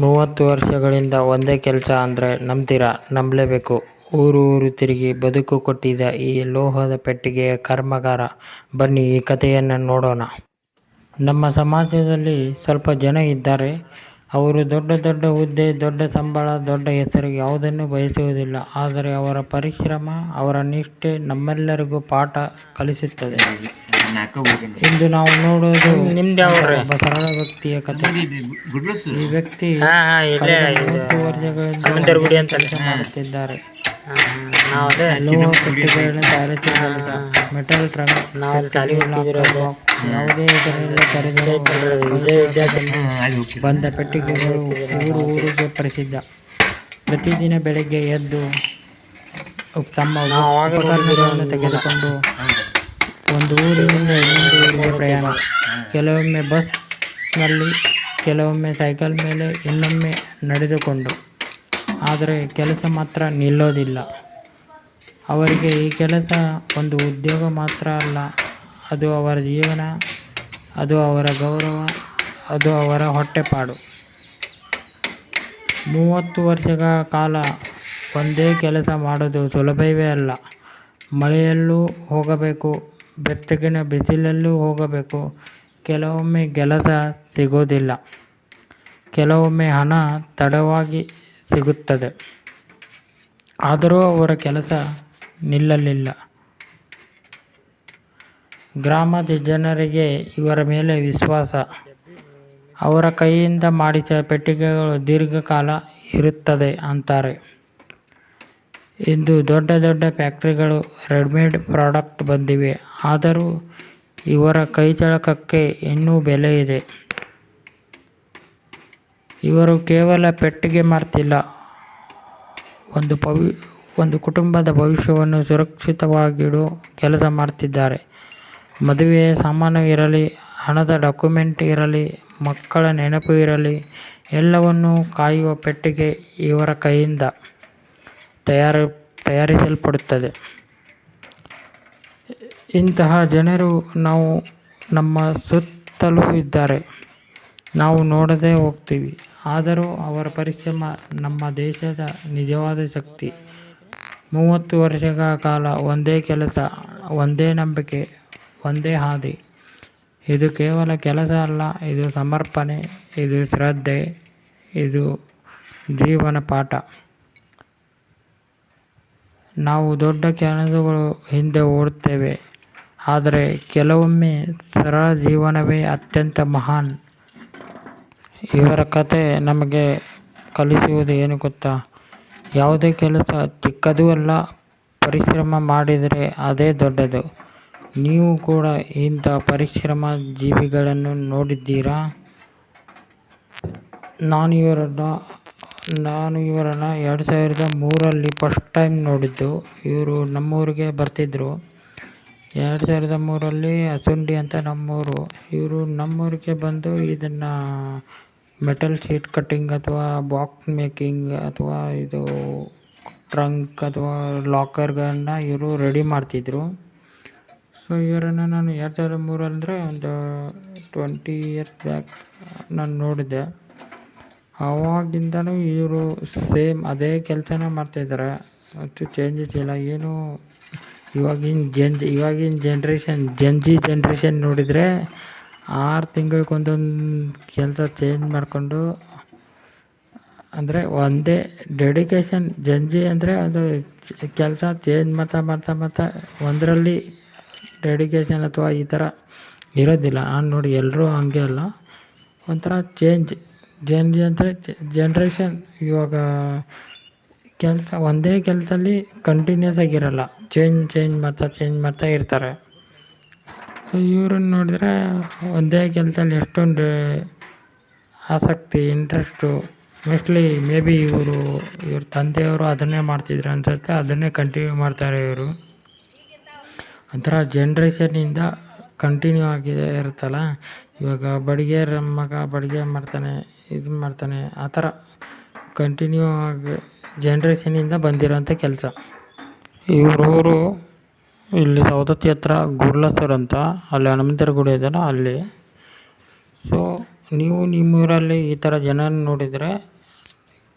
ಮೂವತ್ತು ವರ್ಷಗಳಿಂದ ಒಂದೇ ಕೆಲಸ ಅಂದ್ರೆ ನಂಬ್ತೀರಾ? ನಂಬಲೇಬೇಕು ಊರು ಊರು ತಿರುಗಿ ಬದುಕು ಕೊಟ್ಟಿದ್ದ ಈ ಲೋಹದ ಪೆಟ್ಟಿಗೆಯ ಕರ್ಮಗಾರ. ಬನ್ನಿ ಈ ಕಥೆಯನ್ನು ನೋಡೋಣ. ನಮ್ಮ ಸಮಾಜದಲ್ಲಿ ಸ್ವಲ್ಪ ಜನ ಇದ್ದಾರೆ. ಅವರು ದೊಡ್ಡ ದೊಡ್ಡ ಹುದ್ದೆ, ದೊಡ್ಡ ಸಂಬಳ, ದೊಡ್ಡ ಹೆಸರು ಯಾವುದನ್ನು ಬಯಸುವುದಿಲ್ಲ. ಆದರೆ ಅವರ ಪರಿಶ್ರಮ, ಅವರ ನಿಷ್ಠೆ ನಮ್ಮೆಲ್ಲರಿಗೂ ಪಾಠ ಕಲಿಸುತ್ತದೆ. ಇಂದು ನಾವು ನೋಡೋದು ಒಬ್ಬ ಸರಳ ವ್ಯಕ್ತಿಯ ಕಥೆ. ಈ ವ್ಯಕ್ತಿ ಇಲ್ಲೇ ಮೂವತ್ತು ವರ್ಷಗಳಿಂದ ಅಂತ ಕೆಲಸ ಮಾಡುತ್ತಿದ್ದಾರೆ. ಲೋಹ ಪೆಟ್ಟಿಗೆಗಳನ್ನು ತಯಾರಿಸಿ ಕಲಿತ. ಮೆಟಲ್ ಟ್ರಂಕ್, ನಾವು ಯಾವುದೇ ವಂಶದಲ್ಲಿ ಬಂದ ಪೆಟ್ಟಿಗೆಗಳು ಊರು ಊರಿಗೆ ಪ್ರಸಿದ್ಧ. ಪ್ರತಿದಿನ ಬೆಳಗ್ಗೆ ಎದ್ದು ತಮ್ಮ ಉಪಕರಣಗಳನ್ನು ತೆಗೆದುಕೊಂಡು ಒಂದು ಊರಿನಿಂದ ಇನ್ನೊಂದು ಊರಿಗೆ ಪ್ರಯಾಣ. ಕೆಲವೊಮ್ಮೆ ಬಸ್ನಲ್ಲಿ ಕೆಲವೊಮ್ಮೆ ಸೈಕಲ್ ಮೇಲೆ, ಇನ್ನೊಮ್ಮೆ ನಡೆದುಕೊಂಡು. ಆದರೆ ಕೆಲಸ ಮಾತ್ರ ನಿಲ್ಲೋದಿಲ್ಲ. ಅವರಿಗೆ ಈ ಕೆಲಸ ಒಂದು ಉದ್ಯೋಗ ಮಾತ್ರ ಅಲ್ಲ. ಅದು ಅವರ ಜೀವನ, ಅದು ಅವರ ಗೌರವ, ಅದು ಅವರ ಹೊಟ್ಟೆಪಾಡು. ಮೂವತ್ತು ವರ್ಷಗಳ ಕಾಲ ಒಂದೇ ಕೆಲಸ ಮಾಡೋದು ಸುಲಭವೇ ಅಲ್ಲ. ಮಳೆಯಲ್ಲೂ ಹೋಗಬೇಕು, ಬೆಚ್ಚಗಿನ ಬಿಸಿಲಲ್ಲೂ ಹೋಗಬೇಕು. ಕೆಲವೊಮ್ಮೆ ಕೆಲಸ ಸಿಗೋದಿಲ್ಲ. ಕೆಲವೊಮ್ಮೆ ಹಣ ತಡವಾಗಿ ಸಿಗುತ್ತದೆ. ಆದರೂ ಅವರ ಕೆಲಸ ನಿಲ್ಲಲಿಲ್ಲ. ಗ್ರಾಮದ ಜನರಿಗೆ ಇವರ ಮೇಲೆ ವಿಶ್ವಾಸ. ಅವರ ಕೈಯಿಂದ ಮಾಡಿಸಿದ ಪೆಟ್ಟಿಗೆಗಳು ದೀರ್ಘಕಾಲ ಇರುತ್ತದೆ ಅಂತಾರೆ. ಇಂದು ದೊಡ್ಡ ದೊಡ್ಡ ಫ್ಯಾಕ್ಟರಿಗಳು, ರೆಡಿಮೇಡ್ ಪ್ರಾಡಕ್ಟ್ ಬಂದಿವೆ. ಆದರೂ ಇವರ ಕೈಚಳಕಕ್ಕೆ ಇನ್ನೂ ಬೆಲೆ ಇದೆ. ಇವರು ಕೇವಲ ಪೆಟ್ಟಿಗೆ ಮಾಡ್ತಿಲ್ಲ, ಒಂದು ಒಂದು ಕುಟುಂಬದ ಭವಿಷ್ಯವನ್ನು ಸುರಕ್ಷಿತವಾಗಿಡೋ ಕೆಲಸ ಮಾಡ್ತಿದ್ದಾರೆ. ಮದುವೆಯ ಸಾಮಾನು ಇರಲಿ, ಹಣದ ಡಾಕ್ಯುಮೆಂಟ್ ಇರಲಿ, ಮಕ್ಕಳ ನೆನಪು ಇರಲಿ, ಎಲ್ಲವನ್ನೂ ಕಾಯುವ ಪೆಟ್ಟಿಗೆ ಇವರ ಕೈಯಿಂದ ತಯಾರಿಸಲ್ಪಡುತ್ತದೆ. ಇಂತಹ ಜನರು ನಾವು ನಮ್ಮ ಸುತ್ತಲೂ ಇದ್ದಾರೆ. ನಾವು ನೋಡದೇ ಹೋಗ್ತೀವಿ. ಆದರೂ ಅವರ ಪರಿಶ್ರಮ ನಮ್ಮ ದೇಶದ ನಿಜವಾದ ಶಕ್ತಿ. ಮೂವತ್ತು ವರ್ಷಗಳ ಕಾಲ ಒಂದೇ ಕೆಲಸ, ಒಂದೇ ನಂಬಿಕೆ, ಒಂದೇ ಹಾದಿ. ಇದು ಕೇವಲ ಕೆಲಸ ಅಲ್ಲ, ಇದು ಸಮರ್ಪಣೆ, ಇದು ಶ್ರದ್ಧೆ, ಇದು ಜೀವನ ಪಾಠ. ನಾವು ದೊಡ್ಡ ಕನಸುಗಳ ಹಿಂದೆ ಓಡುತ್ತೇವೆ. ಆದರೆ ಕೆಲವೊಮ್ಮೆ ಸರಳ ಜೀವನವೇ ಅತ್ಯಂತ ಮಹಾನ್. ಇವರ ಕಥೆ ನಮಗೆ ಕಲಿಸುವುದು ಏನು ಗೊತ್ತಾ? ಯಾವುದೇ ಕೆಲಸ ಚಿಕ್ಕದೂ ಅಲ್ಲ. ಪರಿಶ್ರಮ ಮಾಡಿದರೆ ಅದೇ ದೊಡ್ಡದು. ನೀವು ಕೂಡ ಇಂಥ ಪರಿಶ್ರಮ ಜೀವಿಗಳನ್ನು ನೋಡಿದ್ದೀರಾ? ನಾನು ಇವರನ್ನ ಎರಡು ಸಾವಿರದ ಮೂರರಲ್ಲಿ ಫಸ್ಟ್ ಟೈಮ್ ನೋಡಿದ್ದು. ಇವರು ನಮ್ಮೂರಿಗೆ ಬರ್ತಿದ್ರು. ಎರಡು ಸಾವಿರದ ಮೂರರಲ್ಲಿ ಅಸುಂಡಿ ಅಂತ ನಮ್ಮೂರು. ಇವರು ನಮ್ಮೂರಿಗೆ ಬಂದು ಇದನ್ನ ಮೆಟಲ್ ಶೀಟ್ ಕಟ್ಟಿಂಗ್ ಅಥವಾ ಬಾಕ್ಸ್ ಮೇಕಿಂಗ್ ಅಥವಾ ಇದು ಟ್ರಂಕ್ ಅಥವಾ ಲಾಕರ್ಗಳನ್ನು ಇವರು ರೆಡಿ ಮಾಡ್ತಿದ್ರು. ಸೊ ಇವರನ್ನ ನಾನು ಎರಡು ಸಾವಿರದ ಮೂರು ಒಂದು ಟ್ವೆಂಟಿ ಇಯರ್ಸ್ ಬ್ಯಾಕ್ ನಾನು ನೋಡಿದ್ದೆ. ಆವಾಗಿಂದನೂ ಇವರು ಸೇಮ್ ಅದೇ ಕೆಲಸನೇ ಮಾಡ್ತಾಯಿದ್ದಾರೆ. ಅಷ್ಟು ಚೇಂಜಸ್ ಇಲ್ಲ. ಏನು ಇವಾಗಿನ ಇವಾಗಿನ ಜನ್ರೇಷನ್ ಜಂಜಿ ಜನ್ರೇಷನ್ ನೋಡಿದರೆ ಆರು ತಿಂಗಳಿಗೆ ಒಂದೊಂದು ಕೆಲಸ ಚೇಂಜ್ ಮಾಡಿಕೊಂಡು, ಅಂದರೆ ಒಂದೇ ಡೆಡಿಕೇಶನ್ ಜಂಜಿ ಅಂದರೆ ಅದು ಕೆಲಸ ಚೇಂಜ್ ಮಾಡ್ತಾ ಮಾಡ್ತಾ ಮಾಡ್ತಾ ಒಂದರಲ್ಲಿ ಡೆಡಿಕೇಶನ್ ಅಥವಾ ಈ ಥರ ಇರೋದಿಲ್ಲ. ನಾನು ನೋಡಿ ಎಲ್ಲರೂ ಹಂಗೆ ಅಲ್ಲ. ಒಂಥರ ಚೇಂಜ್ ಜೆನ್ ಅಂದರೆ ಜನ್ರೇಷನ್ ಇವಾಗ ಕೆಲಸ ಒಂದೇ ಕೆಲಸದಲ್ಲಿ ಕಂಟಿನ್ಯೂಸ್ ಆಗಿರಲ್ಲ. ಚೇಂಜ್ ಚೇಂಜ್ ಮಾಡ್ತಾ ಚೇಂಜ್ ಮಾಡ್ತಾ ಇರ್ತಾರೆ. ಸೊ ಇವ್ರನ್ನ ನೋಡಿದರೆ ಒಂದೇ ಕೆಲಸದಲ್ಲಿ ಎಷ್ಟೊಂದು ಆಸಕ್ತಿ, ಇಂಟ್ರೆಸ್ಟು ಮೋಸ್ಟ್ಲಿ ಮೇ ಬಿ ಇವರು ಇವ್ರ ತಂದೆಯವರು ಅದನ್ನೇ ಮಾಡ್ತಿದ್ರು ಅನ್ಸುತ್ತೆ. ಅದನ್ನೇ ಕಂಟಿನ್ಯೂ ಮಾಡ್ತಾರೆ ಇವರು. ಒಂಥರ ಜನ್ರೇಷನಿಂದ ಕಂಟಿನ್ಯೂ ಆಗಿದೆ ಇರುತ್ತಲ್ಲ. ಇವಾಗ ಬಡಿಗೆ ಮಗ ಬಡಿಗೆ ಮಾಡ್ತಾನೆ, ಇದು ಮಾಡ್ತಾನೆ ಆ ಥರ ಕಂಟಿನ್ಯೂ ಆಗಿ ಜನ್ರೇಷನಿಂದ ಬಂದಿರೋಂಥ ಕೆಲಸ. ಇವರು ಊರು ಇಲ್ಲಿ ಸವದತ್ತಿ ಹತ್ರ ಗುರ್ಲಸರ್ ಅಂತ. ಅಲ್ಲಿ ಹನುಮಂತರ ಗುಡಿ ಇದೆಯಲ್ಲ ಅಲ್ಲಿ. ಸೊ ನೀವು ನಿಮ್ಮೂರಲ್ಲಿ ಈ ಥರ ಜನ ನೋಡಿದರೆ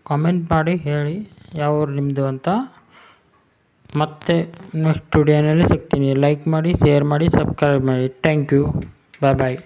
ಕಾಮೆಂಟ್ ಮಾಡಿ ಹೇಳಿ ಯಾವ ಊರು ನಿಮ್ಮದು ಅಂತ ಮತ್ತೆ ನೆಕ್ಸ್ಟ್ ವಿಡಿಯೋನಲ್ಲಿ ಸಿಗ್ತೀನಿ ಲೈಕ್ ಮಾಡಿ ಶೇರ್ ಮಾಡಿ ಸಬ್ಸ್ಕ್ರೈಬ್ ಮಾಡಿ ಥ್ಯಾಂಕ್ ಯು ಬಾಯ್ ಬಾಯ್